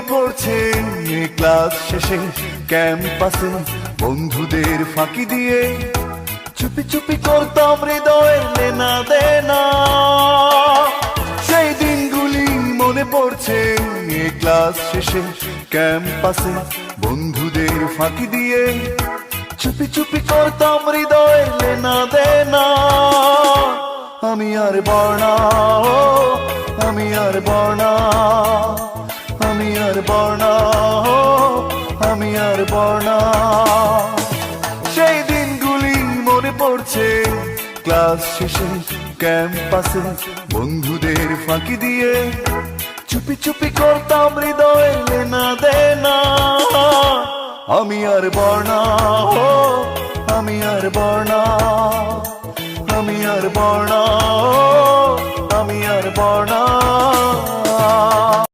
পড়ছে ক্লাস শেষে ক্যাম্পাসে বন্ধুদের ফাঁকি দিয়ে চুপি চুপি করতাম হৃদয়ের লেনা দেনা। সেই দিনগুলি মনে পড়ছে ক্লাস শেষে ক্যাম্পাসে বন্ধুদের ফাঁকি দিয়ে চুপি চুপি করতাম হৃদয়ের লেনা দেনা। আমি আর বর্ণা আমি আর বর্ণা। বর্ণা আমি আর বর্ণা। সেই দিনগুলি মনে পড়ছে, ক্লাস শেষে, ক্যাম্পাসে, বন্ধুদের ফাঁকি দিয়ে। চুপি চুপি করতাম হৃদয়ে লেনা দেনা। আমি আর বর্ণা আমি আর বর্ণা। আমি আর বর্ণা আমি আর বর্ণা।